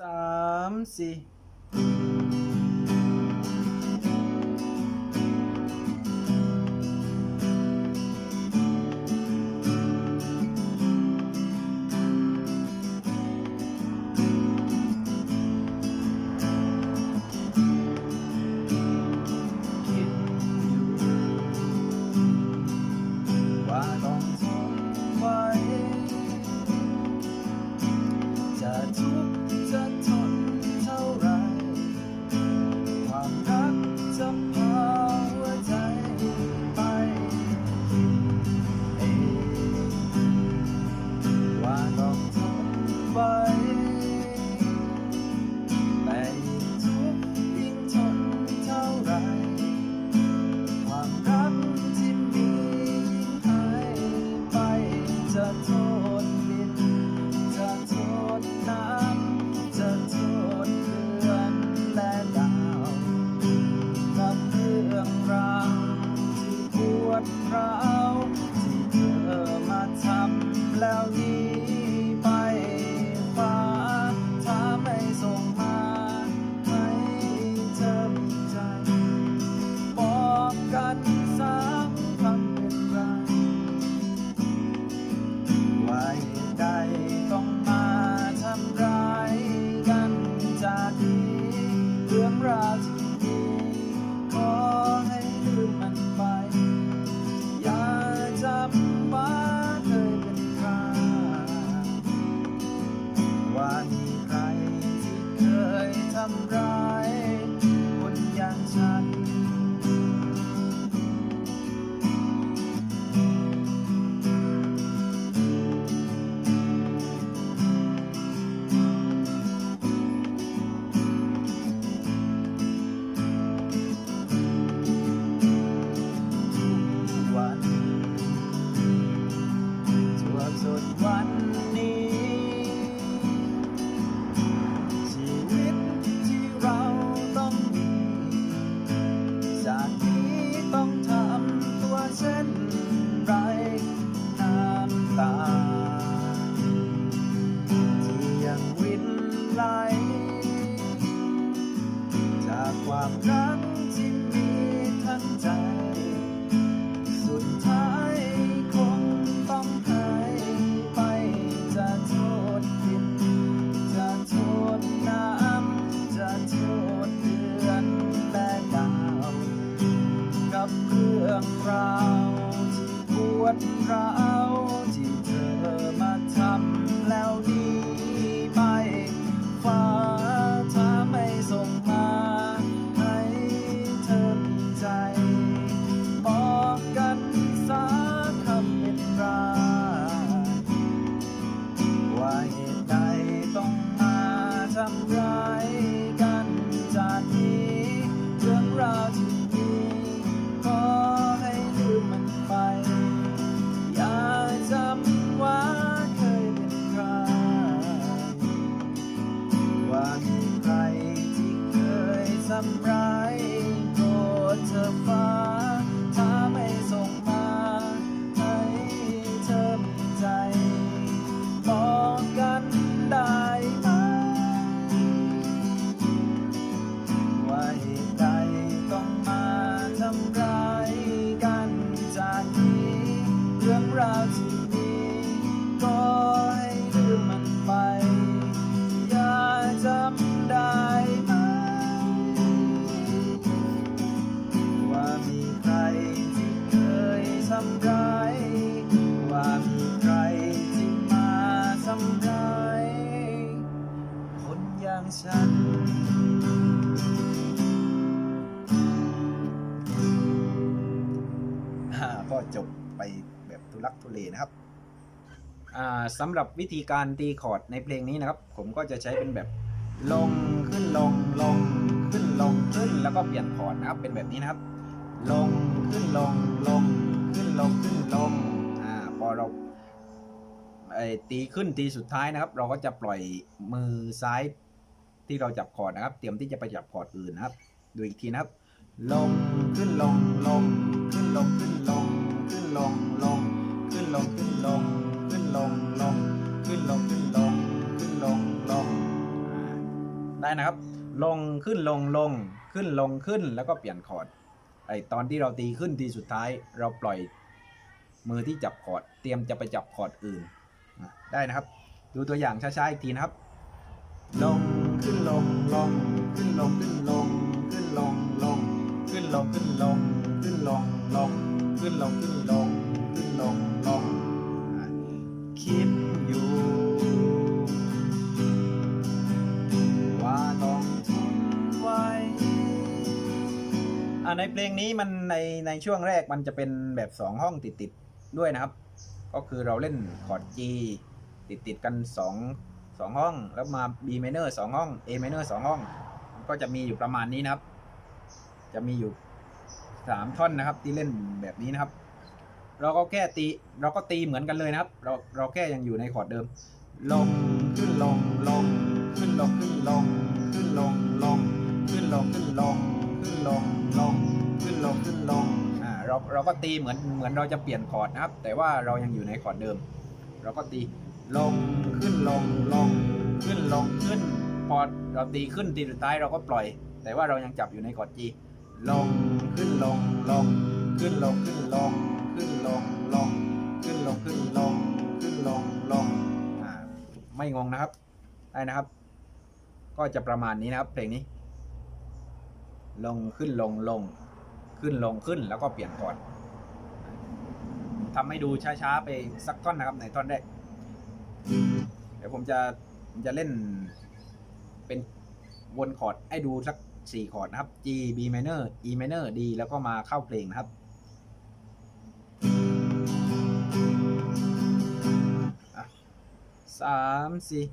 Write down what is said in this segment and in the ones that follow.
สามสี่ รักที่มีทั้งใจ สุดท้ายคงต้องหายไปจะโทษดินจะโทษน้ำจะโทษเดือนและดาว กับเรื่องราวที่ปวดร้าวำร้ายว่ามีใครที่มาทำร้ายคนอย่างฉัน อ่าก็จบไปแบบทุลักทุเลนะครับ อ่าสำหรับวิธีการตีคอร์ดในเพลงนี้นะครับ ผมก็จะใช้เป็นแบบลงขึ้นลงลงขึ้นลงขึ้นแล้วก็เปลี่ยนคอร์ดนะครับเป็นแบบนี้นะครับ ลงขึ้นลงลง ตีขึ้นตีสุดท้ายนะครับ เราก็จะปล่อยมือซ้ายที่เราจับคอร์ดนะครับ เตรียมที่จะไปจับคอร์ดอื่นนะครับ ดูอีกทีนะครับ ลงขึ้นลงลงขึ้นลงขึ้นลงขึ้นลงลงขึ้นลงขึ้นลงขึ้นลงลงขึ้นลงขึ้นลงขึ้นลงลงได้นะครับ ลงขึ้นลงลงขึ้นลงขึ้นแล้วก็เปลี่ยนคอร์ดไอตอนที่เราตีขึ้นทีสุดท้าย เราปล่อยมือที่จับคอร์ดเตรียมจะไปจับคอร์ดอื่น ได้นะครับ ดูตัวอย่างช้าๆอีกทีนะครับ ลงขึ้นลงลงขึ้นลงขึ้นลงขึ้นลงลงขึ้นลงขึ้นลงขึ้นลงลงขึ้นลงขึ้นลงขึ้นลงลงคิดอยู่ว่าต้องทนไว้อ่าในเพลงนี้มันในในช่วงแรกมันจะเป็นแบบสองห้องติดติดๆด้วยนะครับ ก็คือเราเล่นคอร์ด G ติดติดกันสองสองห้อง แล้วมา B minor สองห้อง A minor สองห้อง ก็จะมีอยู่ประมาณนี้นะครับ จะมีอยู่สามท่อนนะครับ ที่เล่นแบบนี้นะครับ เราก็แค่ตี เราก็ตีเหมือนกันเลยนะครับ เราเราแค่ยังอยู่ในคอร์ดเดิม ลงขึ้นลงลงขึ้นลงขึ้นลงขึ้นลงลงขึ้นลงขึ้นลงขึ้นลงลงขึ้นลงขึ้นลง เราเราก็ตีเหมือนเหมือนเราจะเปลี่ยนคอร์ดนะครับ แต่ว่าเรายังอยู่ในคอร์ดเดิม เราก็ตีลงขึ้นลงลงขึ้นลงขึ้น พอเราตีขึ้นตีสุดท้ายเราก็ปล่อย แต่ว่าเรายังจับอยู่ในคอร์ด G ลงขึ้นลงลงขึ้นลงขึ้นลงขึ้นลงลงขึ้นลงขึ้นลงขึ้นลงลงอ่าไม่งงนะครับได้นะครับ ก็จะประมาณนี้นะครับเพลงนี้ ลงขึ้นลงลง ขึ้นลงขึ้นแล้วก็เปลี่ยนคอร์ดทำให้ดูช้าๆไปสักท่อนนะครับในท่อนแรกเดี๋ยวผมจะผมจะเล่นเป็นวนคอร์ดให้ดูสักสี่คอร์ดนะครับ G B minor E minor D แล้วก็มาเข้าเพลงนะครับสามสี่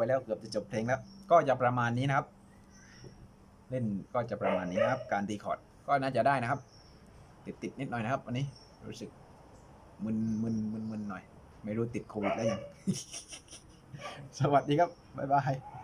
ไปแล้วเกือบจะจบเพลงแล้ว ก็จะประมาณนี้นะครับ เล่นก็จะประมาณนี้นะครับ การตีคอร์ดก็น่าจะได้นะครับ ติดติดๆนิดหน่อยนะครับวันนี้รู้สึกมึนมึนมึนมึนหน่อย ไม่รู้ติดโควิดแล้วยัง สวัสดีครับ บ๊ายบาย